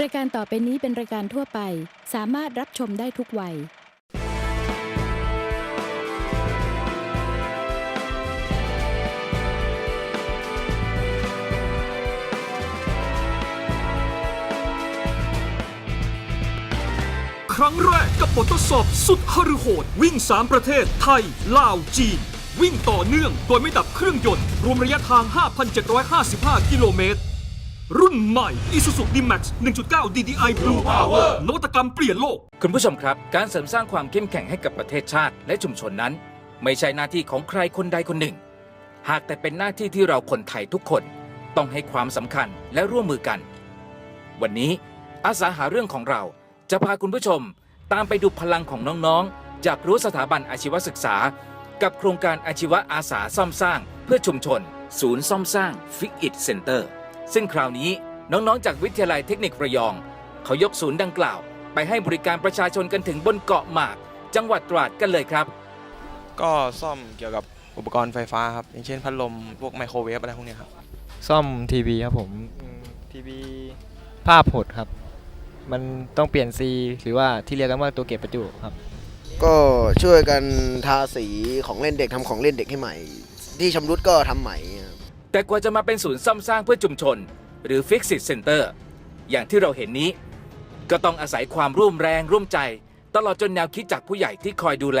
รายการต่อไปนี้เป็นรายการทั่วไป สามารถรับชมได้ทุกวัย ครั้งแรกกับบททดสอบสุดฮฤโหด วิ่ง 3 ประเทศไทย ลาว จีน วิ่งต่อเนื่องโดยไม่ดับเครื่องยนต์ รวมระยะทาง 5,755 กิโลเมตร รุ่นใหม่ Isuzu D-Max 1.9 DDI Blue Power นวัตกรรมเปลี่ยนโลก คุณผู้ชมครับ การเสริมสร้างความเข้มแข็งให้กับประเทศชาติและชุมชนนั้น ไม่ใช่หน้าที่ของใครคนใดคนหนึ่ง หากแต่เป็นหน้าที่ที่เราคนไทยทุกคน ต้องให้ความสำคัญและร่วมมือกัน วันนี้อาสาหาเรื่องของเราจะพาคุณผู้ชมตามไปดูพลังของน้องๆ จากรู้สถาบันอาชีวศึกษา กับโครงการอาชีวะอาสาซ่อมสร้าง เพื่อชุมชน ศูนย์ซ่อมสร้าง f i t It Center ซึ่ งคราวนี้น้องๆ จากวิทยาลัยเทคนิคระยอง เขายกศูนย์ดังกล่าว ไปให้บริการประชาชนกันถึงบนเกาะหมาก จังหวัดตราดกันเลยครับ ก็ซ่อมเกี่ยวกับอุปกรณ์ไฟฟ้าครับ อย่างเช่นพัดลม พวกไมโครเวฟอะไรพวกเนี้ยครับ ซ่อมทีวีครับผมทีวีภาพหดครับ มันต้องเปลี่ยนซีหรือว่าที่เรียกกันว่าตัวเก็บประจุครับ ก็ช่วยกันทาสีของเล่นเด็กทำของเล่นเด็กให้ใหม่ ที่ชำรุดก็ทำใหม่ครับ แต่กว่าจะมาเป็นศูนย์ซ่อมสร้างเพื่อชุมชน หรือ Fix It Center อย่างที่เราเห็นนี้ ก็ต้องอาศัยความร่วมแรงร่วมใจ ตลอดจนแนวคิดจากผู้ใหญ่ที่คอยดูแล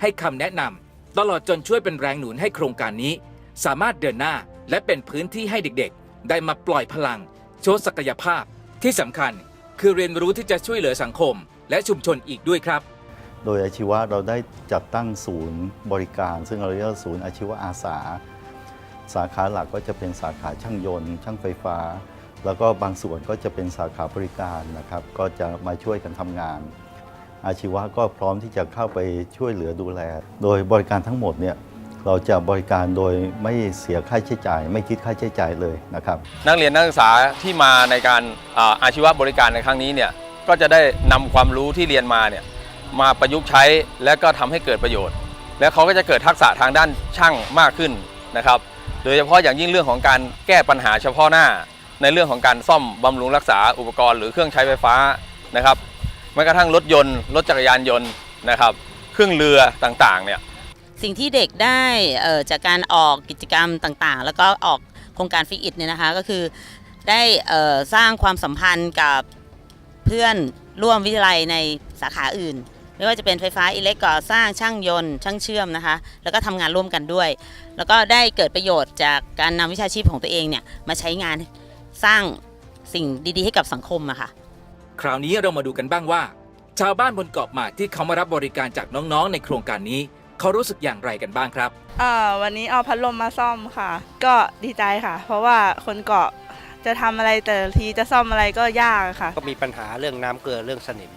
ให้คำแนะนำตลอดจนช่วยเป็นแรงหนุนให้โครงการนี้ สามารถเดินหน้าและเป็นพื้นที่ให้เด็กๆ ได้มาปล่อยพลัง โชว์ศักยภาพ ที่สำคัญคือเรียนรู้ที่จะช่วยเหลือสังคม และชุมชนอีกด้วยครับโดยอาชีวะเราได้จัดตั้งศูนย์บริการ ซึ่งเราเรียกว่าศูนย์อาชีวะอาสา สาขาหลักก็จะเป็นสาขาช่างยนต์ ช่างไฟฟ้า แล้วก็บางส่วนก็จะเป็นสาขาบริการนะครับ ก็จะมาช่วยกันทำงาน อาชีวะก็พร้อมที่จะเข้าไปช่วยเหลือดูแล โดยบริการทั้งหมดเนี่ยเราจะบริการโดยไม่เสียค่าใช้จ่าย ไม่คิดค่าใช้จ่ายเลยนะครับ นักเรียนนักศึกษาที่มาในการอาชีวะบริการในครั้งนี้เนี่ยก็จะได้นำความรู้ที่เรียนมาเนี่ยมาประยุกต์ใช้และก็ทำให้เกิดประโยชน์ และเขาก็จะเกิดทักษะทางด้านช่างมากขึ้นนะครับ โดยเฉพาะอย่างยิ่งเรื่องของการแก้ปัญหาเฉพาะหน้า ในเรื่องของการซ่อมบำรุงรักษาอุปกรณ์หรือเครื่องใช้ไฟฟ้านะครับแม้กระทั่งรถยนต์ รถจักรยานยนต์นะครับ เครื่องเรือต่างๆเนี่ยสิ่งที่เด็กได้จากการออกกิจกรรมต่างๆ แล้วก็ออกโครงการฟิกอิทเนี่ยนะคะก็คือได้สร้างความสัมพันธ์กับเพื่อนร่วมวิทยาลัยในสาขาอื่น ไม่ว่าจะเป็นไฟฟ้าอิเล็กก่อสร้างช่างยนต์ ช่างเชื่อมนะคะ แล้วก็ทำงานร่วมกันด้วย แล้วก็ได้เกิดประโยชน์จากการนำวิชาชีพของตัวเองเนี่ยมาใช้งานสร้างสิ่งดีๆ ให้กับสังคมอะค่ะ คราวนี้เรามาดูกันบ้างว่า ชาวบ้านบนเกาะหมากที่เขามารับบริการจากน้องๆ ในโครงการนี้เขารู้สึกอย่างไรกันบ้างครับเอ่อวันนี้เอาพัดลมมาซ่อมค่ะ ก็ดีใจค่ะ เพราะว่าคนเกาะจะทำอะไรแต่ละทีจะซ่อมอะไรก็ยากค่ะ ก็มีปัญหาเรื่องน้ำเกลือเรื่องสนิม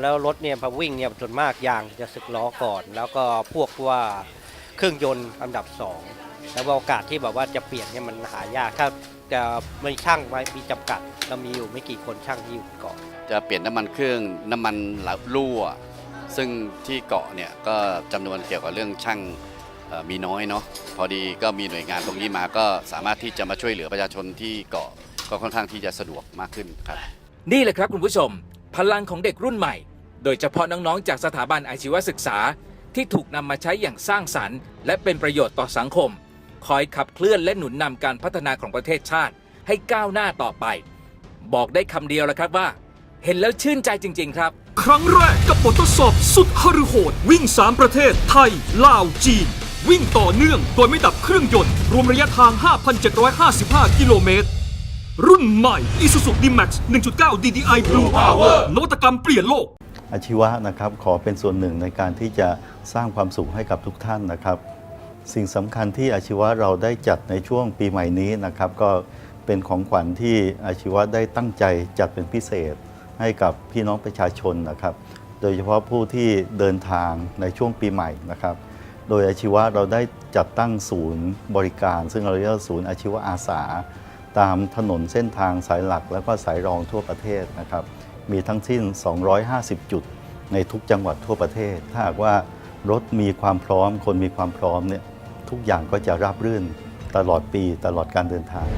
แล้วรถเนี่ยพอวิ่งเนี่ยส่วนมากยางจะสึกล้อก่อน แล้วก็พวกว่าเครื่องยนต์อันดับสองแล้วโอกาสที่แบบว่าจะเปลี่ยนเนี่ยมันหายากถ้าจะไม่ช่างไว้มีจำกัดเรามีอยู่ไม่กี่คนช่างที่อยู่บนเกาะจะเปลี่ยนน้ำมันเครื่องน้ำมันรั่ว ซึ่งที่เกาะเนี่ยก็จำนวนเกี่ยวกับเรื่องช่างเอ่อมีน้อยเนาะพอดีก็มีหน่วยงานตรงนี้มาก็สามารถที่จะมาช่วยเหลือประชาชนที่เกาะก็ค่อนข้างที่จะสะดวกมากขึ้นครับ นี่แหละครับคุณผู้ชม พลังของเด็กรุ่นใหม่ โดยเฉพาะน้องๆ จากสถาบันอาชีวศึกษา ที่ถูกนำมาใช้อย่างสร้างสรรค์ และเป็นประโยชน์ต่อสังคม คอยขับเคลื่อนและหนุนนำการพัฒนาของประเทศชาติ ให้ก้าวหน้าต่อไป บอกได้คำเดียวแล้วครับว่า เห็นแล้วชื่นใจจริง ๆ ครับ ครั้งแรกกับบททดสอบสุดฮฤโหดวิ่ง 3 ประเทศ ไทย ลาว จีน วิ่งต่อเนื่อง โดยไม่ดับเครื่องยนต์ รวมระยะทาง 5,755 กิโลเมตร รุ่นใหม่ Isuzu D-Max 1.9 DDI Blue Power นวัตกรรมเปลี่ยนโลก อาชีวะนะครับขอเป็นส่วนหนึ่งในการที่จะสร้างความสุขให้กับทุกท่านนะครับ สิ่งสำคัญที่อาชีวะเราได้จัดในช่วงปีใหม่นี้นะครับ ก็เป็นของขวัญที่อาชีวะได้ตั้งใจจัดเป็นพิเศษ ให้กับพี่น้องประชาชนนะครับ โดยเฉพาะผู้ที่เดินทางในช่วงปีใหม่นะครับ โดยอาชีวะเราได้จัดตั้งศูนย์บริการ ซึ่งเราเรียกว่าศูนย์อาชีวะอาสา ตามถนนเส้นทางสายหลักแล้วก็สายรองทั่วประเทศนะครับ มีทั้งสิ้น 250 จุดในทุกจังหวัดทั่วประเทศ ถ้าหากว่ารถมีความพร้อม คนมีความพร้อมเนี่ยทุกอย่างก็จะราบรื่นตลอดปีตลอดการเดินทาง